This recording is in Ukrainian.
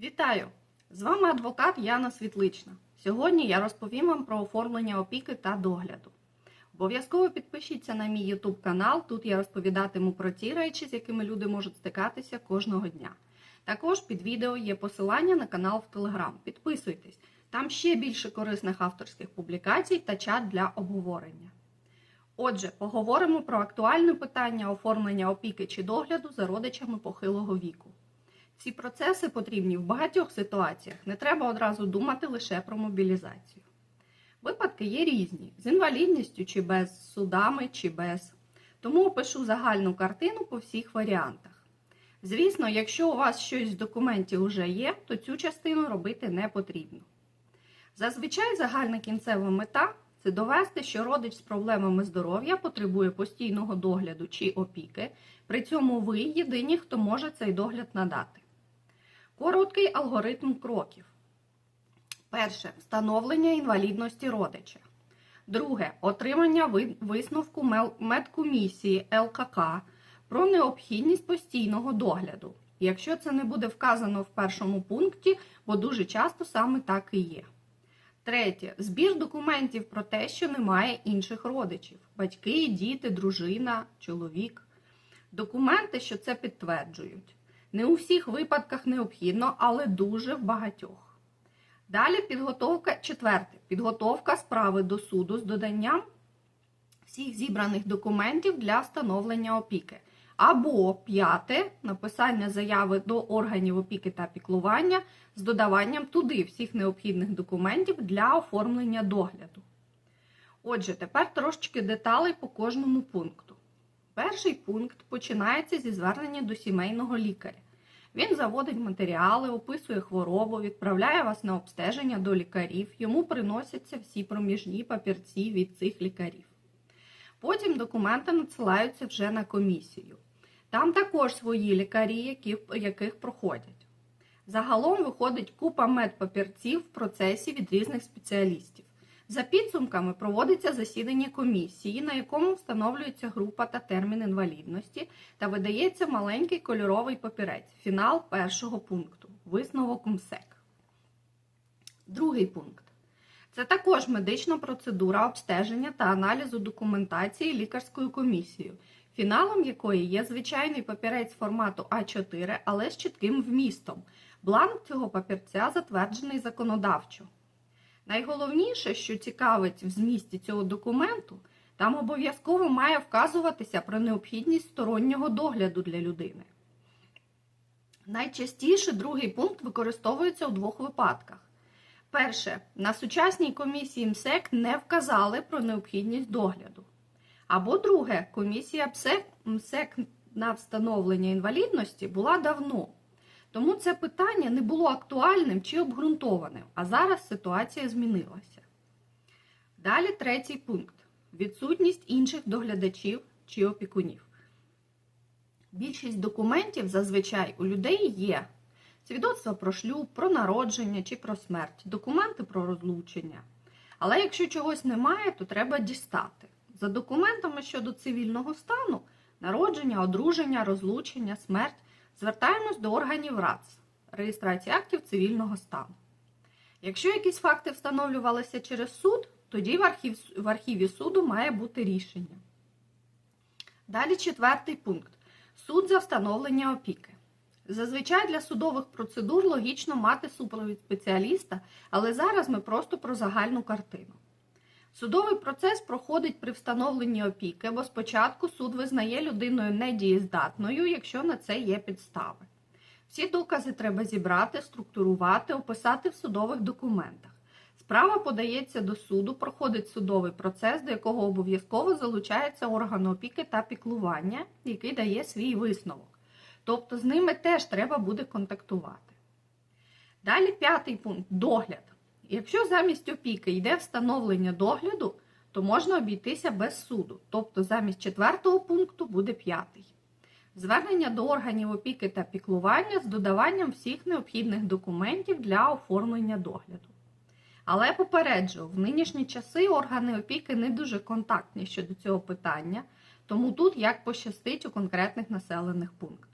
Вітаю! З вами адвокат Яна Світлична. Сьогодні я розповім вам про оформлення опіки та догляду. Обов'язково підпишіться на мій YouTube канал. Тут я розповідатиму про ті речі, з якими люди можуть стикатися кожного дня. Також під відео є посилання на канал в Telegram. Підписуйтесь, там ще більше корисних авторських публікацій та чат для обговорення. Отже, поговоримо про актуальне питання оформлення опіки чи догляду за родичами похилого віку. Ці процеси потрібні в багатьох ситуаціях. Не треба одразу думати лише про мобілізацію. Випадки є різні: з інвалідністю чи без, з судами чи без. Тому опишу загальну картину по всіх варіантах. Звісно, якщо у вас щось з документів вже є, то цю частину робити не потрібно. Зазвичай загальна кінцева мета це довести, що родич з проблемами здоров'я потребує постійного догляду чи опіки, при цьому ви єдині, хто може цей догляд надати. Короткий алгоритм кроків. Перше встановлення інвалідності родича. Друге отримання висновку медкомісії ЛКК про необхідність постійного догляду, якщо це не буде вказано в першому пункті, бо дуже часто саме так і є. Третє збір документів про те, що немає інших родичів: батьки, діти, дружина, чоловік. Документи, що це підтверджують. Не у всіх випадках необхідно, але дуже в багатьох. Далі підготовка четверте. Підготовка справи до суду з доданням всіх зібраних документів для встановлення опіки. Або п'яте написання заяви до органів опіки та піклування з додаванням туди всіх необхідних документів для оформлення догляду. Отже, тепер трошечки деталей по кожному пункту. Перший пункт починається зі звернення до сімейного лікаря. Він заводить матеріали, описує хворобу, відправляє вас на обстеження до лікарів, йому приносяться всі проміжні папірці від цих лікарів. Потім документи надсилаються вже на комісію. Там також свої лікарі, які, яких проходять. Загалом виходить купа медпапірців в процесі від різних спеціалістів. За підсумками проводиться засідання комісії, на якому встановлюється група та термін інвалідності та видається маленький кольоровий папірець фінал першого пункту висновок МСЕК. Другий пункт. Це також медична процедура обстеження та аналізу документації лікарською комісією, фіналом якої є звичайний папірець формату А4, але з чітким вмістом. Бланк цього папірця затверджений законодавчо. Найголовніше, що цікавить в змісті цього документу, там обов'язково має вказуватися про необхідність стороннього догляду для людини. Найчастіше другий пункт використовується у двох випадках. Перше, на сучасній комісії МСЕК не вказали про необхідність догляду. Або друге, комісія МСЕК, на встановлення інвалідності була давно. Тому це питання не було актуальним чи обґрунтованим, а зараз ситуація змінилася. Далі третій пункт: відсутність інших доглядачів чи опікунів. Більшість документів зазвичай у людей є свідоцтва про шлюб, про народження чи про смерть, документи про розлучення. Але якщо чогось немає, то треба дістати. За документами щодо цивільного стану, народження, одруження, розлучення, смерть, звертаємось до органів РАЦ реєстрації актів цивільного стану. Якщо якісь факти встановлювалися через суд, тоді в, архів, в архіві суду має бути рішення. Далі четвертий пункт. Суд за встановлення опіки. Зазвичай для судових процедур логічно мати супровід спеціаліста, але зараз ми просто про загальну картину. Судовий процес проходить при встановленні опіки, бо спочатку суд визнає людиною недієздатною, якщо на це є підстави. Всі докази треба зібрати, структурувати, описати в судових документах. Справа подається до суду, проходить судовий процес, до якого обов'язково залучається орган опіки та піклування, який дає свій висновок. Тобто з ними теж треба буде контактувати. Далі п'ятий пункт догляд. Якщо замість опіки йде встановлення догляду, то можна обійтися без суду. Тобто замість четвертого пункту буде п'ятий. Звернення до органів опіки та піклування з додаванням всіх необхідних документів для оформлення догляду. Але попереджу, в нинішні часи органи опіки не дуже контактні щодо цього питання, тому тут як пощастить у конкретних населених пунктах.